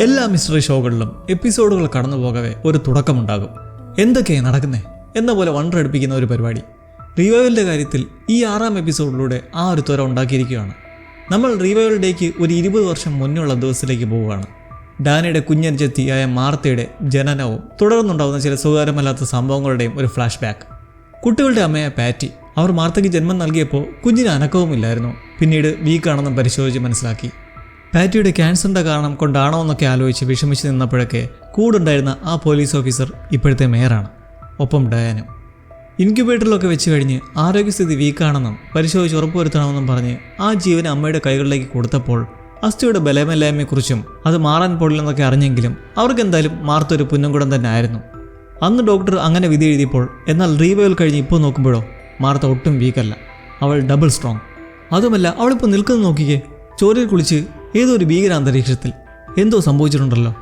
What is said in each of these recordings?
എല്ലാ മിസ്റ്ററി ഷോകളിലും എപ്പിസോഡുകൾ കടന്നു പോകവേ ഒരു തുടക്കമുണ്ടാകും. എന്തൊക്കെയാണ് നടക്കുന്നേ? എന്ന പോലെ വണ്ടറടുപ്പിക്കുന്ന ഒരു പരിപാടി. റിവൈവലിന്റെ കാര്യത്തിൽ ഈ ആറാം എപ്പിസോഡിലൂടെ ആ ഒരു ത്വര ഉണ്ടാക്കിയിരിക്കുകയാണ്. നമ്മൾ റിവൈവൽ ഡേക്ക് ഒരു ഇരുപത് വർഷം മുന്നുള്ള ദിവസത്തിലേക്ക് പോവുകയാണ്. ഡാനയുടെ കുഞ്ഞനുജത്തിയായ മാർത്തയുടെ ജനനവും തുടർന്നുണ്ടാകുന്ന ചില സുഖകരമല്ലാത്ത സംഭവങ്ങളുടെയും ഒരു ഫ്ലാഷ് ബാക്ക് കുട്ടികളുടെ അമ്മയെ പാറ്റി അവർ മാർത്തയ്ക്ക് ജന്മം നൽകിയപ്പോൾ കുഞ്ഞിന് അനക്കവുമില്ലായിരുന്നു. പിന്നീട് വീക്കാണെന്നും പരിശോധിച്ച് മനസ്സിലാക്കി. പാറ്റിയുടെ ക്യാൻസറിന്റെ കാരണം കൊണ്ടാണോ എന്നൊക്കെ ആലോചിച്ച് വിഷമിച്ച് നിന്നപ്പോഴൊക്കെ കൂടുണ്ടായിരുന്ന ആ പോലീസ് ഓഫീസർ ഇപ്പോഴത്തെ മേയറാണ് ഒപ്പം ഡയാനും. ഇൻക്യുബേറ്ററിലൊക്കെ വെച്ച് കഴിഞ്ഞ് ആരോഗ്യസ്ഥിതി വീക്കാണെന്നും പരിശോധിച്ച് ഉറപ്പുവരുത്തണമെന്നും പറഞ്ഞ് ആ ജീവൻ അമ്മയുടെ കൈകളിലേക്ക് കൊടുത്തപ്പോൾ അസ്ഥിയുടെ ബലമില്ലായ്മയെക്കുറിച്ചും അത് മാറാൻ പോടില്ലെന്നൊക്കെ അറിഞ്ഞെങ്കിലും അവർക്ക് എന്തായാലും മാർത്ത ഒരു പുന്നംകുടം തന്നെ ആയിരുന്നു. അന്ന് ഡോക്ടർ അങ്ങനെ വിധി എഴുതിയപ്പോൾ എന്നാൽ റീവൈവൽ കഴിഞ്ഞ് ഇപ്പോൾ നോക്കുമ്പോഴോ മാർത്ത ഒട്ടും വീക്കല്ല. അവൾ ഡബിൾ സ്ട്രോങ്. അതുമല്ല അവളിപ്പോൾ നിൽക്കുന്നത് നോക്കിക്കേ. ചോരയിൽ കുളിച്ച് ഏതോ ഒരു ഭീകരാന്തരീക്ഷത്തിൽ എന്തോ സംഭവിച്ചിട്ടുണ്ടല്ലോ?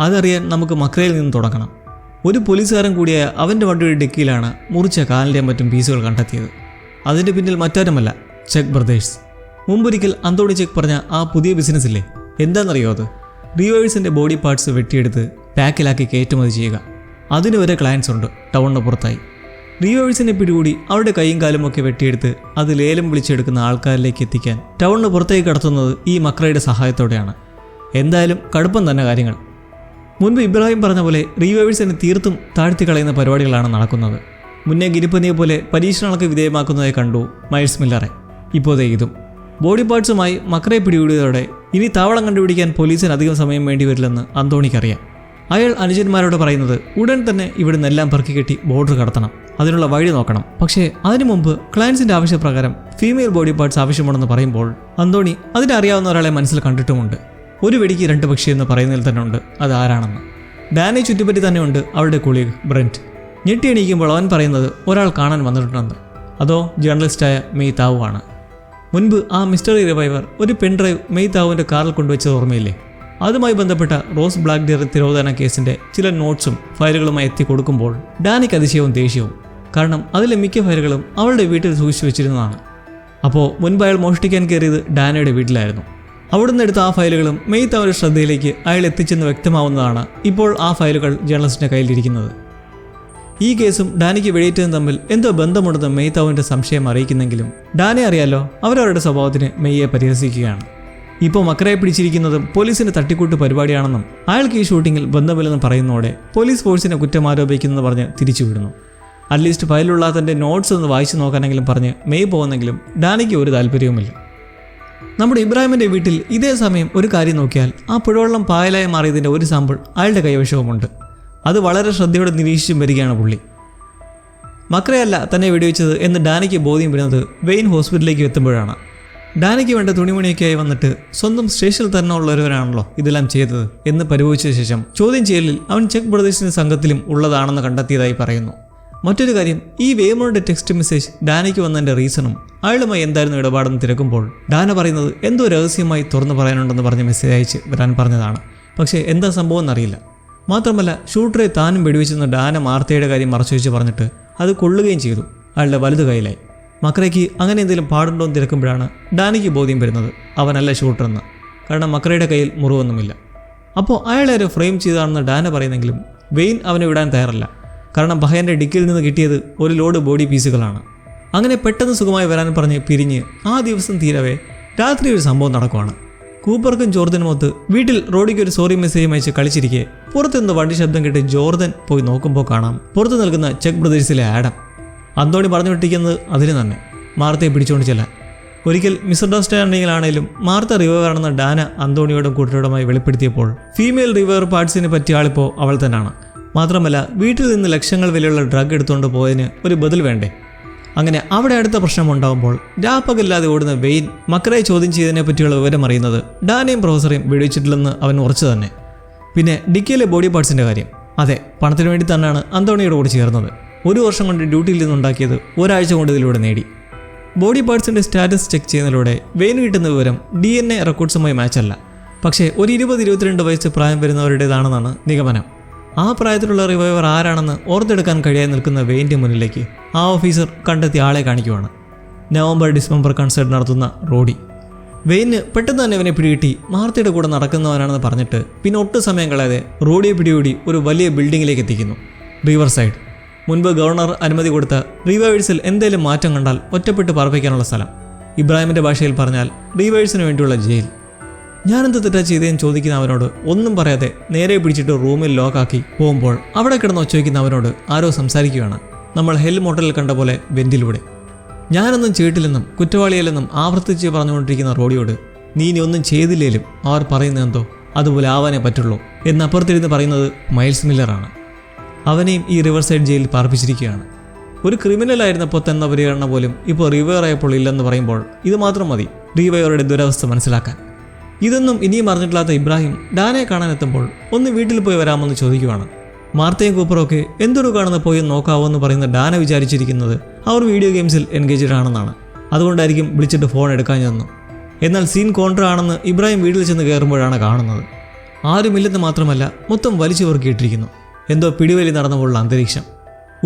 അതറിയാൻ നമുക്ക് മക്രയിൽ നിന്ന് തുടങ്ങണം. ഒരു പോലീസുകാരൻ കൂടിയായ അവന്റെ വണ്ടിയുടെ ഡിക്കിയിലാണ് മുറിച്ച കാലിന്റെയും മറ്റും പീസുകൾ കണ്ടെത്തിയത്. അതിന്റെ പിന്നിൽ മറ്റാരുമല്ല ചെക്ക് ബ്രദേഴ്സ്. മുമ്പൊരിക്കൽ അന്തോണി ചെക്ക് പറഞ്ഞ ആ പുതിയ ബിസിനസ് ഇല്ലേ എന്താണെന്നറിയോ അത്? റീവേഴ്സിന്റെ ബോഡി പാർട്സ് വെട്ടിയെടുത്ത് പാക്കിലാക്കി കയറ്റുമതി ചെയ്യുക. അതിന് വരെ ക്ലയൻസ് ഉണ്ട് ടൗണിന് പുറത്തായി. റീവേഴ്സിനെ പിടികൂടി അവരുടെ കൈയും കാലും ഒക്കെ വെട്ടിയെടുത്ത് അത് ലേലം വിളിച്ചെടുക്കുന്ന ആൾക്കാരിലേക്ക് എത്തിക്കാൻ ടൗണിന് പുറത്തേക്ക് കടത്തുന്നത് ഈ മക്രയുടെ സഹായത്തോടെയാണ്. എന്തായാലും കടുപ്പം തന്നെ കാര്യങ്ങൾ. മുൻപ് ഇബ്രാഹിം പറഞ്ഞ പോലെ റീവേഴ്സിനെ തീർത്തും താഴ്ത്തി കളയുന്ന പരിപാടികളാണ് നടക്കുന്നത്. മുന്നേ ഗിരിപ്പനിയെ പോലെ പരീക്ഷണങ്ങൾക്ക് വിധേയമാക്കുന്നതായി കണ്ടു മൈൽസ് മില്ലറെ. ഇപ്പോൾ ദേ ഇതും. ബോഡി പാർട്സുമായി മക്രയെ പിടികൂടിയതോടെ ഇനി താവളം കണ്ടുപിടിക്കാൻ പോലീസിന് അധികം സമയം വേണ്ടി വരില്ലെന്ന് അന്തോണിക്കറിയാം അയാൾ അനുജന്മാരോട് പറയുന്നത് ഉടൻ തന്നെ ഇവിടുന്ന് എല്ലാം പെറുക്കി കെട്ടി ബോർഡർ കടത്തണം. അതിനുള്ള വഴി നോക്കണം. പക്ഷേ അതിനു മുമ്പ് ക്ലയൻസിന്റെ ആവശ്യപ്രകാരം ഫീമെയിൽ ബോഡി പാർട്സ് ആവശ്യമുണ്ടെന്ന് പറയുമ്പോൾ അന്തോണി അതിനറിയാവുന്ന ഒരാളെ മനസ്സിൽ കണ്ടിട്ടുമുണ്ട്. ഒരു വെടിക്ക് രണ്ട് പക്ഷി എന്ന് പറയുന്നതിൽ തന്നെ ഉണ്ട്. അത് ആരാണെന്ന്. ഡാനെ ചുറ്റിപ്പറ്റി തന്നെയുണ്ട് അവരുടെ കുളിക് ബ്രെന്റ് എണീക്കുമ്പോൾ അവൻ പറയുന്നത് ഒരാൾ കാണാൻ വന്നിട്ടുണ്ടെന്ന്. അതോ ജേർണലിസ്റ്റായ മെയ് ആണ്. മുൻപ് ആ മിസ്റ്ററി റിവൈവർ ഒരു പെൻഡ്രൈവ് മെയ് താവുവിന്റെ കാറിൽ കൊണ്ടുവച്ചത് ഓർമ്മയില്ലേ? അതുമായി ബന്ധപ്പെട്ട റോസ് ബ്ലാക്ക് ഡിയർ തിരോധാന കേസിന്റെ ചില നോട്ട്സും ഫയലുകളുമായി എത്തി കൊടുക്കുമ്പോൾ ഡാനിക്ക് അതിശയവും ദേഷ്യവും. കാരണം അതിലെ മിക്ക ഫയലുകളും അവളുടെ വീട്ടിൽ സൂക്ഷിച്ചു വെച്ചിരുന്നതാണ്. അപ്പോൾ മുൻപ് അയാൾ മോഷ്ടിക്കാൻ കയറിയത് ഡാനയുടെ വീട്ടിലായിരുന്നു. അവിടുന്ന് എടുത്ത ആ ഫയലുകളും മെയ്ത്ത് അവരുടെ ശ്രദ്ധയിലേക്ക് അയാൾ എത്തിച്ചെന്ന് വ്യക്തമാവുന്നതാണ് ഇപ്പോൾ ആ ഫയലുകൾ ജേർണലിസ്റ്റിന്റെ കയ്യിലിരിക്കുന്നത്. ഈ കേസും ഡാനിക്ക് വെടിയേറ്റതും തമ്മിൽ എന്തോ ബന്ധമുണ്ടെന്ന് മെയ്ത്താവിന്റെ സംശയം അറിയിക്കുന്നെങ്കിലും ഡാനെ അറിയാലോ അവരവരുടെ സ്വഭാവത്തിന് മെയ്യെ പരിഹസിക്കുകയാണ്. ഇപ്പോൾ മക്കരയെ പിടിച്ചിരിക്കുന്നതും പോലീസിന്റെ തട്ടിക്കൂട്ട് പരിപാടിയാണെന്നും അയാൾക്ക് ഈ ഷൂട്ടിങ്ങിൽ ബന്ധമില്ലെന്ന് പറയുന്നതോടെ പോലീസ് ഫോഴ്സിനെ കുറ്റം ആരോപിക്കുന്നെന്ന് പറഞ്ഞ് തിരിച്ചുവിടുന്നു. അറ്റ്ലീസ്റ്റ് ഫയലുള്ള തന്റെ നോട്ട്സ് ഒന്ന് വായിച്ചു നോക്കാനെങ്കിലും പറഞ്ഞ് മെയ് പോകുന്നെങ്കിലും ഡാനിക്ക് ഒരു താല്പര്യവുമില്ല. നമ്മുടെ ഇബ്രാഹിമിന്റെ വീട്ടിൽ ഇതേ സമയം ഒരു കാര്യം നോക്കിയാൽ ആ പുഴവെള്ളം പായലായി മാറിയതിന്റെ ഒരു സാമ്പിൾ അയാളുടെ കൈവശവുമുണ്ട്. അത് വളരെ ശ്രദ്ധയോടെ നിരീക്ഷിച്ചും വരികയാണ് പുള്ളി. മക്രയല്ല തന്നെ വെടിവെച്ചത് എന്ന് ഡാനിക്ക് ബോധ്യം വരുന്നത് വെയിൻ ഹോസ്പിറ്റലിലേക്ക് എത്തുമ്പോഴാണ്. ഡാനിക്ക് വേണ്ട തുണിമണിയൊക്കെയായി വന്നിട്ട് സ്വന്തം സ്റ്റേഷനിൽ തന്നെ ഉള്ളവരാണല്ലോ ഇതെല്ലാം ചെയ്തത് എന്ന് പരിഭവിച്ച ശേഷം ചോദ്യം ചെയ്യലിൽ അവൻ ചെക്ക് ബ്രദേഴ്സിന്റെ സംഘത്തിലും ഉള്ളതാണെന്ന് കണ്ടെത്തിയതായി പറയുന്നു. മറ്റൊരു കാര്യം ഈ വേമോളുടെ ടെക്സ്റ്റ് മെസ്സേജ് ഡാനയ്ക്ക് വന്നതിന്റെ റീസണും അയാളുമായി എന്തായിരുന്നു ഇടപാടെന്ന് തിരക്കുമ്പോൾ ഡാന പറയുന്നത് എന്തോ രഹസ്യമായി തുറന്നു പറയാനുണ്ടെന്ന് പറഞ്ഞ് മെസ്സേജ് അയച്ച് വരാൻ പറഞ്ഞതാണ്. പക്ഷേ എന്താ സംഭവം എന്നറിയില്ല. മാത്രമല്ല ഷൂട്ടറെ താനും വെടിവെച്ചെന്ന് ഡാന മാർത്തയുടെ കാര്യം മറച്ചു വെച്ച് പറഞ്ഞിട്ട് അത് കൊള്ളുകയും ചെയ്തു അയാളുടെ വലുത് കയ്യിലായി മക്രയ്ക്ക് അങ്ങനെ എന്തെങ്കിലും പാടുണ്ടോ എന്ന് തിരക്കുമ്പോഴാണ് ഡാനിക്ക് ബോധ്യം വരുന്നത് അവനല്ല ഷൂട്ടറെന്ന് കാരണം മക്രയുടെ കയ്യിൽ മുറിവൊന്നുമില്ല. അപ്പോൾ അയാളെ ഫ്രെയിം ചെയ്താണെന്ന് ഡാന പറയുന്നെങ്കിലും വെയിൻ അവനെ വിടാൻ തയ്യാറല്ല. കാരണം ബഹയന്റെ ഡിക്കിൽ നിന്ന് കിട്ടിയത് ഒരു ലോഡ് ബോഡി പീസുകളാണ്. അങ്ങനെ പെട്ടെന്ന് സുഖമായി വരാൻ പറഞ്ഞ് പിരിഞ്ഞ് ആ ദിവസം തീരവേ രാത്രി ഒരു സംഭവം നടക്കുവാണ്. കൂപ്പർക്കും ജോർദനുമൊത്ത് വീട്ടിൽ റോഡിക്ക് ഒരു സോറി മെസ്സേജും അയച്ച് കളിച്ചിരിക്കെ പുറത്തുനിന്ന് വണ്ടി ശബ്ദം കേട്ട് ജോർദൻ പോയി നോക്കുമ്പോൾ കാണാം. പുറത്തു നിൽക്കുന്ന ചെക്ക് ബ്രദേഴ്സിലെ ആഡം. അന്തോണി പറഞ്ഞു വിട്ടിരിക്കുന്നത് അതിന് തന്നെ. മാർത്തയെ പിടിച്ചുകൊണ്ട് ചെല്ലാൻ ഒരിക്കൽ മിസ്അണ്ടർസ്റ്റാൻഡിങ്ങിലാണേലും മാർത്ത റിവറാണെന്ന് ഡാന അന്തോണിയോടും കൂട്ടരോടുമായി വെളിപ്പെടുത്തിയപ്പോൾ ഫീമെയിൽ റിവർ പാർട്സിനെ പറ്റിയ ആളിപ്പോൾ അവൾ തന്നെയാണ് മാത്രമല്ല വീട്ടിൽ നിന്ന് ലക്ഷങ്ങൾ വിലയുള്ള ഡ്രഗ് എടുത്തുകൊണ്ട് പോയതിന് ഒരു ബദൽ വേണ്ടേ? അങ്ങനെ അവിടെ അടുത്ത പ്രശ്നം പ്രശ്നമുണ്ടാകുമ്പോൾ രാപ്പകല്ലാതെ ഓടുന്ന വെയിൻ മക്കളെ ചോദ്യം ചെയ്തതിനെ പറ്റിയുള്ള വിവരം അറിയുന്നത് ഡാനയും പ്രൊഫസറേയും വെടിവെച്ചിട്ടില്ലെന്ന് അവൻ ഉറച്ചു തന്നെ. പിന്നെ ഡിക്കിയിലെ ബോഡി പാർട്സിന്റെ കാര്യം. അതെ പണത്തിന് വേണ്ടി തന്നെയാണ് അന്തോണിയുടെ കൂടെ ചേർന്നത്. ഒരു വർഷം കൊണ്ട് ഡ്യൂട്ടിയിൽ നിന്നുണ്ടാക്കിയത് ഒരാഴ്ച കൊണ്ട് ഇതിലൂടെ നേടി. ബോഡി പാർട്സിന്റെ സ്റ്റാറ്റസ് ചെക്ക് ചെയ്യുന്നതിലൂടെ വെയിന് കിട്ടുന്ന വിവരം ഡി എൻ എ റെക്കോർഡ്സുമായി മാച്ചല്ല. പക്ഷേ ഒരു ഇരുപത് ഇരുപത്തിരണ്ട് വയസ്സ് പ്രായം വരുന്നവരുടേതാണെന്നാണ് നിഗമനം. ആ പ്രായത്തിലുള്ള റിവൈവർ ആരാണെന്ന് ഓർത്തെടുക്കാൻ കഴിയാതെ നിൽക്കുന്ന വെയിന്റെ മുന്നിലേക്ക് ആ ഓഫീസർ കണ്ടെത്തിയ ആളെ കാണിക്കുവാണ്. നവംബർ ഡിസംബർ കൺസേർട്ട് നടത്തുന്ന റോഡി. വെയിന് പെട്ടെന്ന് തന്നെ ഇവനെ പിടികിട്ടി. മാർത്തയുടെ കൂടെ നടക്കുന്നവനാണെന്ന് പറഞ്ഞിട്ട് പിന്നെ ഒട്ടും സമയം കളയാതെ റോഡിയെ പിടികൂടി ഒരു വലിയ ബിൽഡിങ്ങിലേക്ക് എത്തിക്കുന്നു. റിവർ സൈഡ് മുൻപ് ഗവർണർ അനുമതി കൊടുത്ത റിവേഴ്സിൽ എന്തെങ്കിലും മാറ്റം കണ്ടാൽ ഒറ്റപ്പെട്ട് പറപ്പിക്കാനുള്ള സ്ഥലം. ഇബ്രാഹിമിന്റെ ഭാഷയിൽ പറഞ്ഞാൽ റിവേഴ്സിന് വേണ്ടിയുള്ള ജയിൽ. ഞാനെന്ത് തെറ്റാ ചെയ്തതെന്ന് ചോദിക്കുന്ന അവനോട്? ഒന്നും പറയാതെ നേരെ പിടിച്ചിട്ട് റൂമിൽ ലോക്കാക്കി പോകുമ്പോൾ അവിടെ കിടന്ന് ഒച്ചവയ്ക്കുന്ന അവനോട് ആരോ സംസാരിക്കുകയാണ്. നമ്മൾ ഹെൽ മോട്ടലിൽ കണ്ട പോലെ വെന്റിലൂടെ. ഞാനൊന്നും ചെയ്തിട്ടില്ലെന്നും കുറ്റവാളിയല്ലെന്നും ആവർത്തിച്ച് പറഞ്ഞുകൊണ്ടിരിക്കുന്ന റോഡിയോട് നീ ഇനി ഒന്നും ചെയ്തില്ലേലും അവർ പറയുന്നത് എന്തോ? അതുപോലെ ആവാനേ പറ്റുള്ളൂ എന്നപ്പുറത്തിരുന്ന് പറയുന്നത് മൈൽസ് മില്ലറാണ്. അവനെയും ഈ റിവർ സൈഡ് ജയിലിൽ പാർപ്പിച്ചിരിക്കുകയാണ്. ഒരു ക്രിമിനൽ ആയിരുന്നപ്പോൾ തന്ന പരിഗണന പോലും ഇപ്പോൾ റിവയർ ആയപ്പോൾ ഇല്ലെന്ന് പറയുമ്പോൾ ഇത് മാത്രം മതി റിവയറുടെ ദുരവസ്ഥ മനസ്സിലാക്കാൻ. ഇതൊന്നും ഇനിയും അറിഞ്ഞിട്ടില്ലാത്ത ഇബ്രാഹിം ഡാനെ കാണാനെത്തുമ്പോൾ ഒന്ന് വീട്ടിൽ പോയി വരാമെന്ന് ചോദിക്കുവാണ്. മാർത്തയും കൂപ്പറൊക്കെ എന്തൊരു കാണുന്ന പോയി നോക്കാവോ എന്ന് പറയുന്ന ഡാന വിചാരിച്ചിരിക്കുന്നത് അവർ വീഡിയോ ഗെയിംസിൽ എൻഗേജ്ഡ് ആണെന്നാണ്. അതുകൊണ്ടായിരിക്കും വിളിച്ചിട്ട് ഫോൺ എടുക്കാൻ ചെന്നു. എന്നാൽ സീൻ കോൺട്ര ആണെന്ന് ഇബ്രാഹിം വീട്ടിൽ ചെന്ന് കയറുമ്പോഴാണ് കാണുന്നത്. ആരുമില്ലെന്ന് മാത്രമല്ല മൊത്തം വലിച്ചു പെറുക്കിയിട്ടിരിക്കുന്നു. എന്തോ പിടിവലി നടന്നുപോലുള്ള അന്തരീക്ഷം.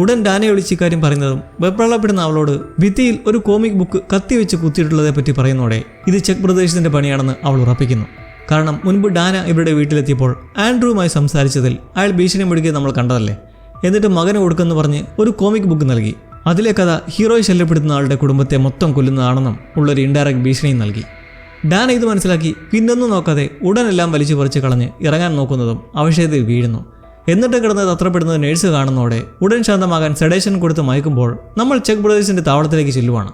ഉടൻ ഡാനയെ വിളിച്ച് ഇക്കാര്യം പറയുന്നതും വെപ്രളപ്പെടുന്ന അവളോട് ഭിത്തിയിൽ ഒരു കോമിക് ബുക്ക് കത്തിവെച്ച് കുത്തിയിട്ടുള്ളതെ പറ്റി പറയുന്നതോടെ ഇത് ചെക്ക് പ്രദേശത്തിന്റെ പണിയാണെന്ന് അവൾ ഉറപ്പിക്കുന്നു. കാരണം മുൻപ് ഡാന ഇവരുടെ വീട്ടിലെത്തിയപ്പോൾ ആൻഡ്രൂവുമായി സംസാരിച്ചതിൽ അയാൾ ഭീഷണി മുടുക്കി നമ്മൾ കണ്ടതല്ലേ? എന്നിട്ട് മകന് കൊടുക്കുമെന്ന് പറഞ്ഞ് ഒരു കോമിക് ബുക്ക് നൽകി. അതിലെ കഥ ഹീറോയെ ശല്യപ്പെടുത്തുന്ന ആളുടെ കുടുംബത്തെ മൊത്തം കൊല്ലുന്നതാണെന്നും ഉള്ളൊരു ഇൻഡയറക്റ്റ് ഭീഷണിയും നൽകി. ഡാന ഇത് മനസ്സിലാക്കി പിന്നൊന്നും നോക്കാതെ ഉടനെല്ലാം വലിച്ചു പറിച്ച് കളഞ്ഞ് ഇറങ്ങാൻ നോക്കുന്നതും അവശേതയിൽ വീഴുന്നു. എന്നിട്ട് കിടന്ന് തത്രപ്പെടുന്നത് നേഴ്സ് കാണുന്നതോടെ ഉടൻ ശാന്തമാകാൻ സെഡേഷൻ കൊടുത്ത് മയക്കുമ്പോൾ നമ്മൾ ചെക്ക് ബ്രദേഴ്സിന്റെ താവളത്തിലേക്ക് ചെല്ലുവാണ്.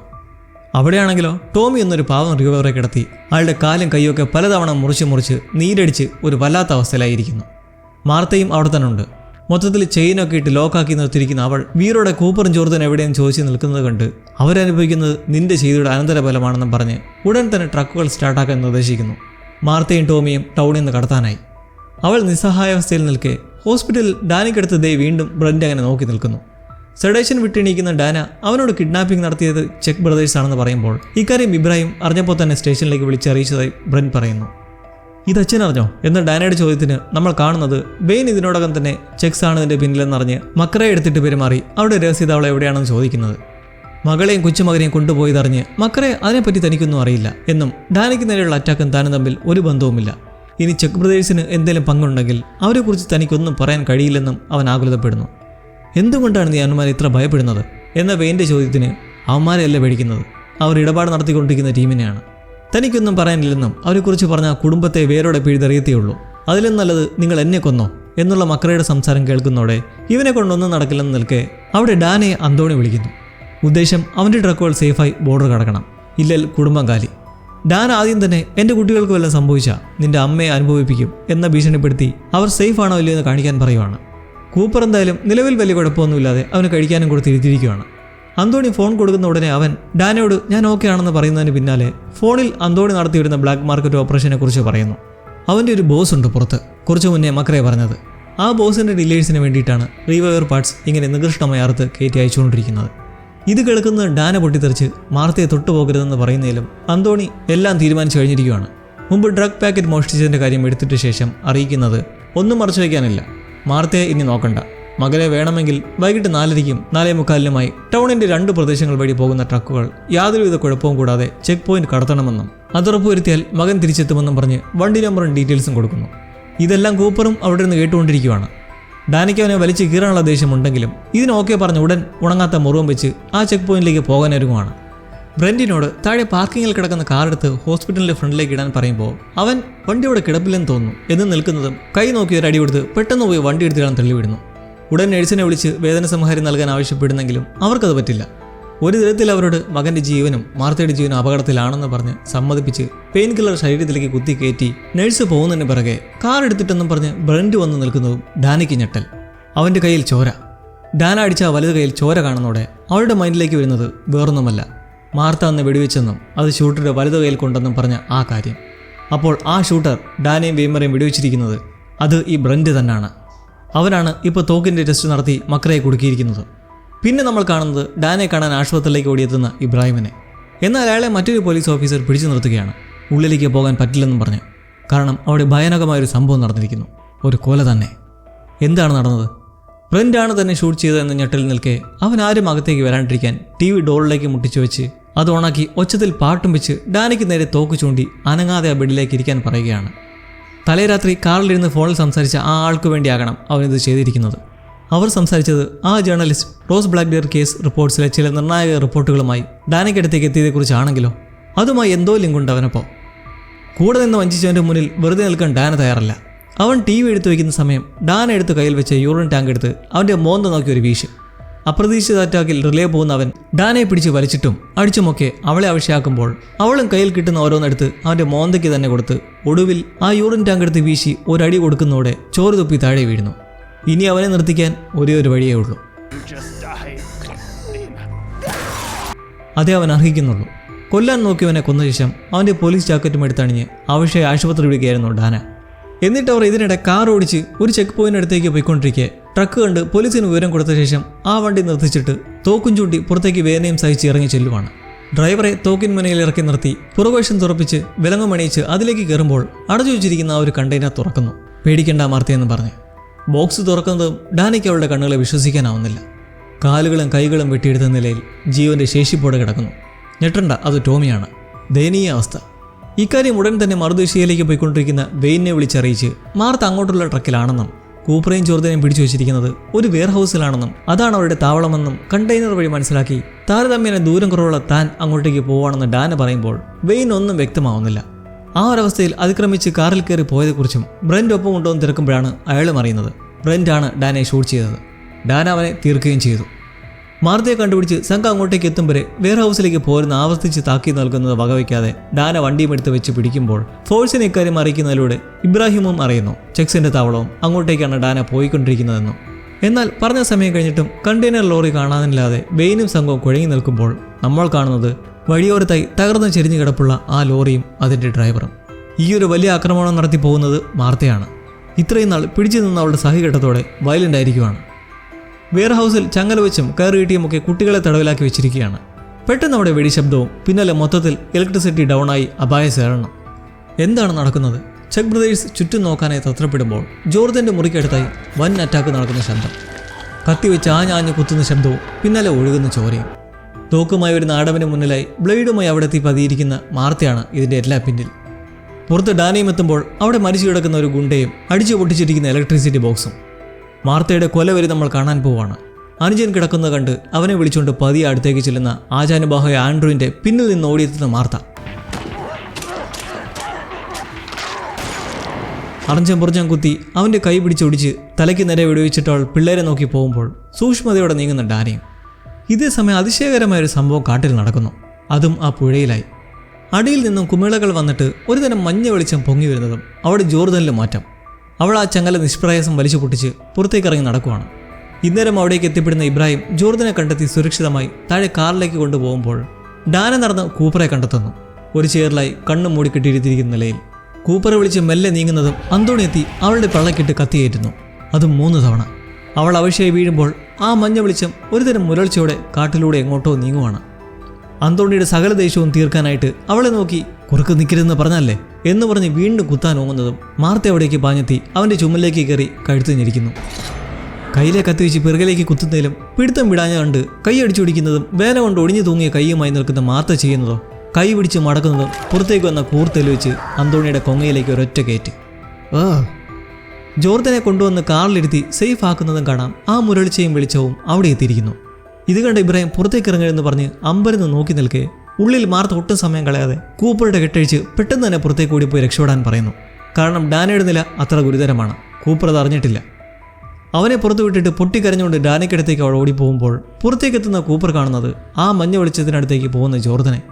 അവിടെയാണെങ്കിലോ ടോമി എന്നൊരു പാവം റിവറെ കിടത്തി അയാളുടെ കാലും കൈയൊക്കെ പലതവണ മുറിച്ച് മുറിച്ച് നീരടിച്ച് ഒരു വല്ലാത്ത അവസ്ഥയിലായിരിക്കുന്നു. മാർത്തയും അവിടെ തന്നെ ഉണ്ട്. മൊത്തത്തിൽ ചെയിനൊക്കെ ഇട്ട് ലോക്കാക്കി നിർത്തിയിരിക്കുന്ന അവൾ വീരോടെ കൂപ്പറും ചോർത്തൻ എവിടെയും ചോദിച്ച് നിൽക്കുന്നത് കണ്ട് അവരനുഭവിക്കുന്നത് നിന്റെ ചെയ്തിയുടെ അനന്തരഫലമാണെന്നും പറഞ്ഞ് ഉടൻ തന്നെ ട്രക്കുകൾ സ്റ്റാർട്ടാക്കാൻ നിർദ്ദേശിക്കുന്നു. മാർത്തയും ടോമിയും ടൗണിൽ നിന്ന് കടത്താനായി. അവൾ നിസ്സഹായാവസ്ഥയിൽ നിൽക്കെ ഹോസ്പിറ്റലിൽ ഡാനിക്കടുത്ത് ദേ വീണ്ടും ബ്രന്റ് അങ്ങനെ നോക്കി നിൽക്കുന്നു. സെഡേഷൻ വിട്ടെണീക്കുന്ന ഡാന അവനോട് കിഡ്നാപ്പിംഗ് നടത്തിയത് ചെക്ക് ബ്രദേഴ്സ് ആണെന്ന് പറയുമ്പോൾ ഇക്കാര്യം ഇബ്രാഹിം അറിഞ്ഞപ്പോൾ തന്നെ സ്റ്റേഷനിലേക്ക് വിളിച്ചറിയിച്ചതായി ബ്രൻ പറയുന്നു. ഇത് അച്ഛൻ അറിഞ്ഞോ? എന്ന ഡാനയുടെ ചോദ്യത്തിന് നമ്മൾ കാണുന്നത് ബെയിൻ ഇതിനോടകം തന്നെ ചെക്സ് ആണ് പിന്നിലെന്ന് പിന്നിലെന്നറിഞ്ഞ് മക്കറെ എടുത്തിട്ട് പെരുമാറി അവിടെ അവളെ എവിടെയാണെന്ന് ചോദിക്കുന്നത്. മകളെയും കൊച്ചുമകനെയും കൊണ്ടുപോയതറിഞ്ഞ് മക്കറെ അതിനെപ്പറ്റി തനിക്കൊന്നും അറിയില്ല എന്നും ഡാനയ്ക്ക് നേരെയുള്ള അറ്റാക്കും താനും തമ്മിൽ ഒരു ബന്ധവുമില്ല. ഇനി ചെക്ക് ബ്രദേഴ്സിന് എന്തെങ്കിലും പങ്കുണ്ടെങ്കിൽ അവരെക്കുറിച്ച് തനിക്കൊന്നും പറയാൻ കഴിയില്ലെന്നും അവൻ ആകുലതപ്പെടുന്നു. എന്തുകൊണ്ടാണ് നീ അവന്മാരെ ഇത്ര ഭയപ്പെടുന്നത്? എന്ന വെയിന്റെ ചോദ്യത്തിന് അവന്മാരെയല്ല പേടിക്കുന്നത്? അവർ ഇടപാട് നടത്തിക്കൊണ്ടിരിക്കുന്ന ടീമിനെയാണ്. തനിക്കൊന്നും പറയാനില്ലെന്നും അവരെക്കുറിച്ച് പറഞ്ഞ കുടുംബത്തെ വേരോടെ പിഴുതെറിയത്തേയുള്ളൂ. അതിലും നല്ലത് നിങ്ങൾ എന്നെ കൊന്നോ എന്നുള്ള മക്കളുടെ സംസാരം കേൾക്കുന്നതോടെ ഇവനെ കൊണ്ടൊന്നും നടക്കില്ലെന്ന് നിൽക്കെ അവിടെ ഡാനയെ അന്തോണി വിളിക്കുന്നു. ഉദ്ദേശം അവന്റെ ട്രക്കുകൾ സേഫായി ബോർഡർ കടക്കണം. ഇല്ലൽ കുടുംബം കാലി. ഡാൻ ആദ്യം തന്നെ എന്റെ കുട്ടികൾക്ക് വല്ലതും സംഭവിച്ചാൽ നിന്റെ അമ്മയെ അനുഭവിപ്പിക്കും എന്ന ഭീഷണിപ്പെടുത്തി അവർ സേഫ് ആണോ ഇല്ലയോ എന്ന് കാണിക്കാൻ പറയുവാണ്. കൂപ്പർ എന്തായാലും നിലവിൽ വലിയ കുഴപ്പമൊന്നുമില്ലാതെ അവന് കഴിക്കാനും കൊടുത്ത് ഇരുത്തിയിരിക്കുകയാണ് അന്തോണി ഫോൺ കൊടുക്കുന്ന ഉടനെ അവൻ ഡാനയോട് ഞാൻ ഓക്കെ ആണെന്ന് പറയുന്നതിന് പിന്നാലെ ഫോണിൽ അന്തോണി നടത്തിവിടുന്ന ബ്ലാക്ക് മാർക്കറ്റ് ഓപ്പറേഷനെ കുറിച്ച് പറയുന്നു. അവന്റെ ഒരു ബോസ് ഉണ്ട് പുറത്ത് കുറച്ചു മുന്നേ മക്രയെ പറഞ്ഞത്. ആ ബോസിന്റെ ഡീലേഴ്സിന് വേണ്ടിയിട്ടാണ് റീവയർ പാർട്സ് ഇങ്ങനെ നികൃഷ്ടമായി അറുത്ത് കയറ്റി അയച്ചുകൊണ്ടിരിക്കുന്നത്. ഇത് കേൾക്കുന്ന ഡാന പൊട്ടിത്തെറിച്ച് മാർത്തയെ തൊട്ടുപോകരുതെന്ന് പറയുന്നതിലും അന്തോണി എല്ലാം തീരുമാനിച്ചു കഴിഞ്ഞിരിക്കുകയാണ്. മുമ്പ് ഡ്രഗ് പാക്കറ്റ് മോഷ്ടിച്ചതിന്റെ കാര്യം എടുത്തിട്ട ശേഷം അറിയിക്കുന്നത് ഒന്നും മറച്ചു വയ്ക്കാനില്ല. മാർത്തയെ ഇനി നോക്കണ്ട. മകനെ വേണമെങ്കിൽ വൈകിട്ട് നാലരയ്ക്കും നാലേ മുക്കാലിനുമായി ടൗണിന്റെ രണ്ട് പ്രദേശങ്ങൾ വഴി പോകുന്ന ട്രക്കുകൾ യാതൊരുവിധ കുഴപ്പവും കൂടാതെ ചെക്ക് പോയിന്റ് കടത്തണമെന്നും അതുറപ്പുവരുത്തിയാൽ മകൻ തിരിച്ചെത്തുമെന്നും പറഞ്ഞ് വണ്ടി നമ്പറും ഡീറ്റെയിൽസും കൊടുക്കുന്നു. ഇതെല്ലാം കൂപ്പറും അവിടെ നിന്ന് കേട്ടുകൊണ്ടിരിക്കുകയാണ് ഡാനിക്ക് അവനെ വലിച്ചു കീറാനുള്ള ദേഷ്യമുണ്ടെങ്കിലും ഇതിന് ഓക്കെ പറഞ്ഞ് ഉടൻ ഉണങ്ങാത്ത മുറിവും വെച്ച് ആ ചെക്ക് പോയിന്റിലേക്ക് പോകാനൊരുങ്ങുവാണ് ബ്രെൻഡിനോട് താഴെ പാർക്കിങ്ങിൽ കിടക്കുന്ന കാറെടുത്ത് ഹോസ്പിറ്റലിന്റെ ഫ്രണ്ടിലേക്ക് ഇടാൻ പറയുമ്പോൾ അവൻ വണ്ടി അവിടെ കിടപ്പില്ലെന്ന് തോന്നുന്നു എന്ന് നിൽക്കുന്നതും കൈ നോക്കി ഒരു അടി കൊടുത്ത് പെട്ടെന്ന് പോയി വണ്ടി എടുത്തിടാൻ തള്ളിവിടുന്നു. ഉടൻ നഴ്സിനെ വിളിച്ച് വേദന സംഹാരം നൽകാൻ ആവശ്യപ്പെടുന്നെങ്കിലും അവർക്കത് പറ്റില്ല. ഒരു തരത്തിൽ അവരോട് മകന്റെ ജീവനും മാർത്തയുടെ ജീവനും അപകടത്തിലാണെന്ന് പറഞ്ഞ് സമ്മതിപ്പിച്ച് പെയിൻ കില്ലർ ശരീരത്തിലേക്ക് കുത്തി കയറ്റി നഴ്സ് പോകുന്നതിന് പിറകെ കാർ എടുത്തിട്ടെന്നും പറഞ്ഞ് ബ്രണ്ട് വന്ന് നിൽക്കുന്നതും ഡാനിക്ക് ഞെട്ടൽ. അവന്റെ കയ്യിൽ ചോര. ഡാന അടിച്ച വലത് കയ്യിൽ ചോര കാണുന്നതോടെ അവളുടെ മൈൻഡിലേക്ക് വരുന്നത് വേറൊന്നുമല്ല. മാർത്ത അന്ന് വെടിവെച്ചെന്നും അത് ഷൂട്ടറുടെ വലത് കയ്യിൽ കൊണ്ടെന്നും പറഞ്ഞ ആ കാര്യം. അപ്പോൾ ആ ഷൂട്ടർ ഡാനയും വീമറയും വെടിവെച്ചിരിക്കുന്നത് അത് ഈ ബ്രണ്ട് തന്നെയാണ് അവനാണ് ഇപ്പോൾ തോക്കിന്റെ ടെസ്റ്റ് നടത്തി മക്രയെ കുടുക്കിയിരിക്കുന്നത്. പിന്നെ നമ്മൾ കാണുന്നത് ഡാനെ കാണാൻ ആശുപത്രിയിലേക്ക് ഓടിയെത്തുന്ന ഇബ്രാഹിമിനെ. എന്നാൽ അയാളെ മറ്റൊരു പോലീസ് ഓഫീസർ പിടിച്ചു നിർത്തുകയാണ്. ഉള്ളിലേക്ക് പോകാൻ പറ്റില്ലെന്നും പറഞ്ഞു. കാരണം അവിടെ ഭയാനകമായൊരു സംഭവം നടന്നിരിക്കുന്നു. ഒരു കൊല തന്നെ. എന്താണ് നടന്നത്? പ്രിന്റാണ് തന്നെ ഷൂട്ട് ചെയ്തതെന്ന് ഞെട്ടൽ നിൽക്കെ അവൻ ആരും അകത്തേക്ക് വരാണ്ടിരിക്കാൻ ടി വി ഡോളിലേക്ക് മുട്ടിച്ചു വെച്ച് അത് ഓണാക്കി ഒച്ചത്തിൽ പാട്ടും വെച്ച് ഡാനയ്ക്ക് നേരെ തോക്ക് ചൂണ്ടി അനങ്ങാതെ ആ ബെഡിലേക്ക് ഇരിക്കാൻ പറയുകയാണ്. തലേരാത്രി കാറിലിരുന്ന് ഫോണിൽ സംസാരിച്ച ആ ആൾക്ക് വേണ്ടിയാകണം അവനിത് ചെയ്തിരിക്കുന്നത്. അവർ സംസാരിച്ചത് ആ ജേർണലിസ്റ്റ് റോസ് ബ്ലാക്ക്ബിയർ കേസ് റിപ്പോർട്ട്സിലെ ചില നിർണായക റിപ്പോർട്ടുകളുമായി ഡാനയ്ക്കടുത്തേക്ക് എത്തിയതേക്കുറിച്ചാണെങ്കിലോ അതുമായി എന്തോ ലിങ്കുണ്ട് അവനപ്പോൾ കൂടെ നിന്ന് വഞ്ചിച്ചവന്റെ മുന്നിൽ വെറുതെ നിൽക്കാൻ ഡാന തയ്യാറല്ല. അവൻ ടി വി എടുത്ത് വയ്ക്കുന്ന സമയം ഡാൻ എടുത്ത് കയ്യിൽ വെച്ച് യൂറിൻ ടാങ്ക് എടുത്ത് അവന്റെ മോന്ത നോക്കി ഒരു വീശ്. അപ്രതീക്ഷിത അറ്റാക്കിൽ റിലേ പോകുന്ന അവൻ ഡാനയെ പിടിച്ച് വലിച്ചിട്ടും അടിച്ചുമൊക്കെ അവളെ ആവശ്യമാക്കുമ്പോൾ അവളും കയ്യിൽ കിട്ടുന്ന ഓരോന്നെടുത്ത് അവന്റെ മോന്തയ്ക്ക് തന്നെ കൊടുത്ത് ഒടുവിൽ ആ യൂറിൻ ടാങ്ക് എടുത്ത് വീശി ഒരടി കൊടുക്കുന്നതോടെ ചോറ് തുപ്പി താഴെ വീഴുന്നു. ഇനി അവനെ നിർത്തിക്കാൻ ഒരേ ഒരു വഴിയേ ഉള്ളൂ. അതേ അവൻ അർഹിക്കുന്നുള്ളൂ. കൊല്ലാൻ നോക്കിയവനെ കൊന്ന ശേഷം അവന്റെ പോലീസ് ജാക്കറ്റും എടുത്തണിഞ്ഞ് ആവശ്യ ആശുപത്രി വിടുകയായിരുന്നു ഡാന. എന്നിട്ട് അവർ ഇതിനിടെ കാർ ഓടിച്ച് ഒരു ചെക്ക് പോയിന്റിനടുത്തേക്ക് പോയിക്കൊണ്ടിരിക്കെ ട്രക്ക് കണ്ട് പോലീസിന് വിവരം കൊടുത്ത ശേഷം ആ വണ്ടി നിർത്തിച്ചിട്ട് തോക്കും ചൂണ്ടി പുറത്തേക്ക് വേദനയും സഹിച്ച് ഇറങ്ങി ചെല്ലുവാണ്. ഡ്രൈവറെ തോക്കിൻ മുനയിൽ ഇറക്കി നിർത്തി പുറവേഷം തുറപ്പിച്ച് വിലങ്ങമണിയിച്ച് അതിലേക്ക് കയറുമ്പോൾ അടച്ചു വെച്ചിരിക്കുന്ന ആ ഒരു കണ്ടെയ്നർ തുറക്കുന്നു. പേടിക്കേണ്ട മാർത്തിയെന്ന് പറഞ്ഞ്. ബോക്സ് തുറക്കുന്നതും ഡാനിക്ക് അവളുടെ കണ്ണുകളെ വിശ്വസിക്കാനാവുന്നില്ല. കാലുകളും കൈകളും വെട്ടിയെടുത്ത നിലയിൽ ജീവന്റെ ശേഷിപ്പോടെ കിടക്കുന്നു. ഞെട്ടണ്ട അത് ടോമിയാണ്. ദയനീയ അവസ്ഥ. ഇക്കാര്യം ഉടൻ തന്നെ മറുദിശയിലേക്ക് പോയിക്കൊണ്ടിരിക്കുന്ന വെയിനെ വിളിച്ചറിയിച്ച് മാർത്ത അങ്ങോട്ടുള്ള ട്രക്കിലാണെന്നും കൂപ്പറയും ചോർദനയും പിടിച്ചു വെച്ചിരിക്കുന്നത് ഒരു വെയർ ഹൗസിലാണെന്നും അതാണ് അവരുടെ താവളമെന്നും കണ്ടെയ്നർ വഴി മനസ്സിലാക്കി താരതമ്യേന ദൂരം കുറവുള്ള താൻ അങ്ങോട്ടേക്ക് പോവാണെന്ന് ഡാന പറയുമ്പോൾ വെയിൻ ഒന്നും വ്യക്തമാവുന്നില്ല. ആ ഒരവസ്ഥയിൽ അതിക്രമിച്ച് കാറിൽ കയറി പോയതെക്കുറിച്ചും ബ്രെൻഡ് ഒപ്പം കൊണ്ടുവന്ന് തിരക്കുമ്പോഴാണ് അയാളും അറിയുന്നത്. ബ്രെൻഡാണ് ഡാനയെ ഷൂട്ട് ചെയ്തത്. ഡാന അവനെ തീർക്കുകയും ചെയ്തു. മാർദ്ദയെ കണ്ടുപിടിച്ച് സംഘം അങ്ങോട്ടേക്ക് എത്തും വരെ വെയർ ഹൗസിലേക്ക് പോരുന്ന ആവർത്തിച്ച് താക്കി നൽകുന്നത് വകവയ്ക്കാതെ ഡാന വണ്ടിയും എടുത്ത് വെച്ച് പിടിക്കുമ്പോൾ ഫോഴ്സിനെ ഇക്കാര്യം അറിയിക്കുന്നതിലൂടെ ഇബ്രാഹിമും അറിയുന്നു. ചെക്സിന്റെ താവളവും അങ്ങോട്ടേക്കാണ് ഡാന പോയിക്കൊണ്ടിരിക്കുന്നതെന്നും. എന്നാൽ പറഞ്ഞ സമയം കഴിഞ്ഞിട്ടും കണ്ടെയ്നർ ലോറി കാണാനില്ലാതെ ബെയിനും സംഘവും കുഴങ്ങി നിൽക്കുമ്പോൾ നമ്മൾ കാണുന്നത് വഴിയോരത്തായി തകർന്ന് ചെരിഞ്ഞു കിടപ്പുള്ള ആ ലോറിയും അതിന്റെ ഡ്രൈവറും. ഈ ഒരു വലിയ ആക്രമണം നടത്തി പോകുന്നത് മാർത്തയാണ്. ഇത്രയും നാൾ പിടിച്ചു നിന്ന അവളുടെ സഹിഘട്ടത്തോടെ വയലന്റ് ആയിരിക്കുവാണ്. വെയർ ഹൗസിൽ ചങ്ങല വെച്ചും കയറി കിട്ടിയുമൊക്കെ കുട്ടികളെ തടവിലാക്കി വെച്ചിരിക്കുകയാണ്. പെട്ടെന്ന് അവിടെ വെടിശബ്ദവും പിന്നാലെ മൊത്തത്തിൽ ഇലക്ട്രിസിറ്റി ഡൗൺ ആയി അപായ സേരണം എന്താണ് നടക്കുന്നത്? ചെക്ക് ബ്രദേഴ്സ് ചുറ്റും നോക്കാനായി തത്രപ്പെടുമ്പോൾ ജോർജന്റെ മുറിക്കടുത്തായി വൻ അറ്റാക്ക് നടക്കുന്ന ശബ്ദം. കത്തിവെച്ച് ആഞ്ഞാഞ്ഞ് കുത്തുന്ന ശബ്ദവും പിന്നാലെ ഒഴുകുന്ന ചോരയും. തോക്കുമായി ഒരു നാടവന് മുന്നിലായി ബ്ലേഡുമായി അവിടെ എത്തി പതിയിരിക്കുന്ന മാർത്തയാണ് ഇതിന്റെ എല്ലാ പിന്നിൽ. പുറത്ത് ഡാനയും എത്തുമ്പോൾ അവിടെ മരിച്ചു കിടക്കുന്ന ഒരു ഗുണ്ടയും അടിച്ചു പൊട്ടിച്ചിരിക്കുന്ന ഇലക്ട്രിസിറ്റി ബോക്സും മാർത്തയുടെ കൊല വരെ നമ്മൾ കാണാൻ പോവാണ്. അനുജൻ കിടക്കുന്ന കണ്ട് അവനെ വിളിച്ചുകൊണ്ട് പതിയെ അടുത്തേക്ക് ചെല്ലുന്ന ആചാനുബാഹയ ആൻഡ്രുവിന്റെ പിന്നിൽ നിന്ന് ഓടിയെത്തുന്ന മാർത്ത. അറഞ്ചം പുറഞ്ഞം കുത്തി അവന്റെ കൈ പിടിച്ചൊടിച്ച് തലയ്ക്ക് നേരെ വെടിവെച്ചിട്ട് അവൾ പിള്ളേരെ നോക്കി പോകുമ്പോൾ സൂക്ഷ്മതയോടെ നീങ്ങുന്ന ഡാനയും. ഇതേ സമയം അതിശയകരമായ ഒരു സംഭവം കാട്ടിൽ നടക്കുന്നു. അതും ആ പുഴയിലായി. അടിയിൽ നിന്നും കുമിളകൾ വന്നിട്ട് ഒരുതരം മഞ്ഞ വെളിച്ചം പൊങ്ങി വരുന്നതും അവിടെ ജോർദനിൽ മാറ്റം. അവൾ ആ ചങ്ങല നിഷ്പ്രയാസം വലിച്ചു പൊട്ടിച്ച് പുറത്തേക്ക് ഇറങ്ങി നടക്കുവാണ്. ഇന്നേരം അവിടേക്ക് എത്തിപ്പെടുന്ന ഇബ്രാഹിം ജോർദനെ കണ്ടെത്തി സുരക്ഷിതമായി താഴെ കാറിലേക്ക് കൊണ്ടുപോകുമ്പോൾ ഡാന നടന്ന് കൂപ്പറെ കണ്ടെത്തുന്നു. ഒരു ചെയറിലായി കണ്ണും മൂടി കെട്ടിയിരുത്തിയിരിക്കുന്ന നിലയിൽ കൂപ്പറെ വിളിച്ച് മെല്ലെ നീങ്ങുന്നതും അന്തോണി എത്തി അവളുടെ പള്ളക്കിട്ട് കത്തിയേറ്റുന്നു. അതും മൂന്ന് തവണ. അവൾ അവശ്യായി വീഴുമ്പോൾ ആ മഞ്ഞ വെളിച്ചം ഒരുതരം മുരൾച്ചയോടെ കാട്ടിലൂടെ എങ്ങോട്ടോ നീങ്ങുവാണ്. അന്തോണിയുടെ സകല ദേഷ്യവും തീർക്കാനായിട്ട് അവളെ നോക്കി കുറുക്ക് നിൽക്കരുതെന്ന് പറഞ്ഞല്ലേ എന്ന് പറഞ്ഞ് വീണ്ടും കുത്താൻ ഓങ്ങുന്നതും മാർത്ത അവിടേക്ക് പാഞ്ഞെത്തി അവന്റെ ചുമലിലേക്ക് കയറി കഴുത്തു ഞെരിക്കുന്നു. കയ്യിലെ കത്തിവെച്ച് പിറകിലേക്ക് കുത്തുന്നതിലും പിടുത്തം വിടാഞ്ഞ കണ്ട് കൈയടിച്ചൊടിക്കുന്നതും വേന കൊണ്ട് ഒടിഞ്ഞു തൂങ്ങിയ കൈയുമായി നിൽക്കുന്ന മാർത്ത ചെയ്യുന്നതോ കൈ പിടിച്ച് മടക്കുന്നതും പുറത്തേക്ക് വന്ന കൂർത്തേൽ വെച്ച് അന്തോണിയുടെ കൊങ്ങയിലേക്ക് ഒരൊറ്റ കയറ്റി. ആ ജോർദനെ കൊണ്ടുവന്ന് കാറിലിരുത്തി സേഫ് ആക്കുന്നതും കാണാം. ആ മുരളിച്ചയും വെളിച്ചവും അവിടെ എത്തിയിരിക്കുന്നു. ഇത് കണ്ട ഇബ്രാഹിം പുറത്തേക്ക് ഇറങ്ങരുതെന്ന് പറഞ്ഞ് അമ്പരന്ന് നോക്കി നിൽക്കെ ഉള്ളിൽ മാർത്ത ഒട്ടും സമയം കളയാതെ കൂപ്പറുടെ കെട്ടഴിച്ച് പെട്ടെന്ന് തന്നെ പുറത്തേക്ക് ഓടിപ്പോയി രക്ഷപ്പെടാൻ പറയുന്നു. കാരണം ഡാനയുടെ നില അത്ര ഗുരുതരമാണ്. കൂപ്പർ അത് അറിഞ്ഞിട്ടില്ല. അവനെ പുറത്തു വിട്ടിട്ട് പൊട്ടിക്കരഞ്ഞുകൊണ്ട് ഡാനയ്ക്കടുത്തേക്ക് അവൾ ഓടിപ്പോകുമ്പോൾ പുറത്തേക്ക് എത്തുന്ന കൂപ്പർ കാണുന്നത് ആ മഞ്ഞ വെളിച്ചത്തിനടുത്തേക്ക് പോകുന്ന ജോർദനെ.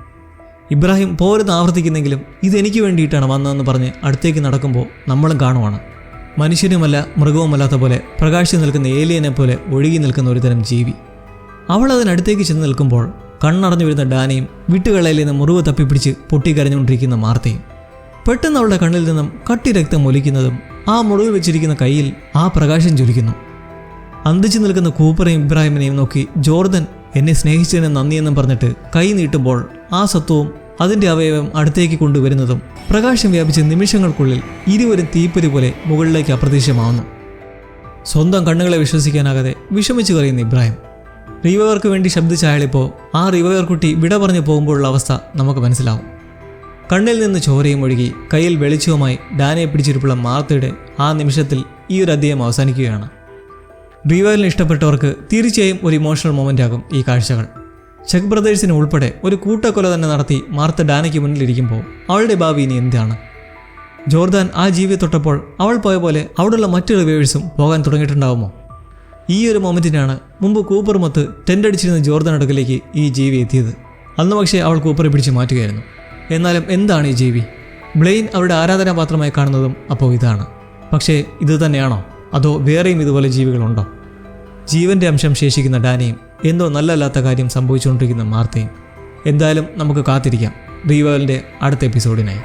ഇബ്രാഹിം പോരുന്ന് ആവർത്തിക്കുന്നെങ്കിലും ഇതെനിക്ക് വേണ്ടിയിട്ടാണ് വന്നതെന്ന് പറഞ്ഞ് അടുത്തേക്ക് നടക്കുമ്പോൾ നമ്മളും കാണുവാണ്. മനുഷ്യനുമല്ല മൃഗവുമല്ലാത്ത പോലെ പ്രകാശിച്ചു നിൽക്കുന്ന ഏലിയനെ പോലെ ഒഴുകി നിൽക്കുന്ന ഒരുതരം ജീവി. അവൾ അതിനടുത്തേക്ക് ചെന്ന് നിൽക്കുമ്പോൾ കണ്ണടഞ്ഞു വരുന്ന ഡാനയും വിട്ടുകളയിൽ നിന്ന് മുറിവ് തപ്പിപ്പിടിച്ച് പൊട്ടിക്കരഞ്ഞുകൊണ്ടിരിക്കുന്ന മാർത്തയും. പെട്ടെന്ന് അവളുടെ കണ്ണിൽ നിന്നും കട്ടി രക്തം ഒലിക്കുന്നതും ആ മുറിവ് വെച്ചിരിക്കുന്ന കയ്യിൽ ആ പ്രകാശം ജ്വലിക്കുന്നു. അന്തിച്ചു നിൽക്കുന്ന കൂപ്പറേയും ഇബ്രാഹിമിനെയും നോക്കി ജോർദൻ എന്നെ സ്നേഹിച്ചതിന് നന്ദിയെന്നും പറഞ്ഞിട്ട് കൈ നീട്ടുമ്പോൾ ആ സത്വവും അതിന്റെ അവയവം അടുത്തേക്ക് കൊണ്ടുവരുന്നതും പ്രകാശം വ്യാപിച്ച നിമിഷങ്ങൾക്കുള്ളിൽ ഇരുവരും തീപ്പൊരി പോലെ മുകളിലേക്ക് അപ്രത്യക്ഷമാവുന്നു. സ്വന്തം കണ്ണുകളെ വിശ്വസിക്കാനാകാതെ വിഷമിച്ചു കറിയുന്ന ഇബ്രാഹിം. റീവൈവർക്ക് വേണ്ടി ശബ്ദിച്ച അയാളിപ്പോൾ ആ റീവൈവർ കുട്ടി വിട പറഞ്ഞു പോകുമ്പോഴുള്ള അവസ്ഥ നമുക്ക് മനസ്സിലാവും. കണ്ണിൽ നിന്ന് ചോരയും ഒഴുകി കയ്യിൽ വെളിച്ചവുമായി ഡാനയെ പിടിച്ചിരിപ്പുള്ള മാർത്തയുടെ ആ നിമിഷത്തിൽ ഈ ഒരു അധ്യായം അവസാനിക്കുകയാണ്. റീവൈവലിന് ഇഷ്ടപ്പെട്ടവർക്ക് തീർച്ചയായും ഒരു ഇമോഷണൽ മൊമെന്റ് ആകും ഈ കാഴ്ചകൾ. ചെക്ക് ബ്രദേഴ്സിന് ഉൾപ്പെടെ ഒരു കൂട്ടക്കൊല തന്നെ നടത്തി മാർത്ത ഡാനയ്ക്ക് മുന്നിലിരിക്കുമ്പോൾ അവളുടെ ഭാവി ഇനി എന്താണ്? ജോർദാൻ ആ ജീവിയെ തൊട്ടപ്പോൾ അവൾ പോയ പോലെ അവിടെയുള്ള മറ്റു റിവേഴ്സും പോകാൻ തുടങ്ങിയിട്ടുണ്ടാവുമോ? ഈ ഒരു മൊമെന്റിനാണ് മുമ്പ് കൂപ്പറുമൊത്ത് ടെന്റടിച്ചിരുന്ന ജോർദാൻ അടുക്കലേക്ക് ഈ ജീവി എത്തിയത്. അന്ന് പക്ഷേ അവൾ കൂപ്പറെ പിടിച്ച് മാറ്റുകയായിരുന്നു. എന്നാലും എന്താണ് ഈ ജീവി? ബ്ലെയിൻ അവരുടെ ആരാധനാപാത്രമായി കാണുന്നതും അപ്പോൾ ഇതാണ്. പക്ഷേ ഇത് തന്നെയാണോ? അതോ വേറെയും ഇതുപോലെ ജീവികളുണ്ടോ? ജീവന്റെ അംശം ശേഷിക്കുന്ന ഡാനയും എന്തോ നല്ലല്ലാത്ത കാര്യം സംഭവിച്ചുകൊണ്ടിരിക്കുന്ന മാർത്തയും. എന്തായാലും നമുക്ക് കാത്തിരിക്കാം. റീവലിന്റെ അടുത്ത എപ്പിസോഡിനായി.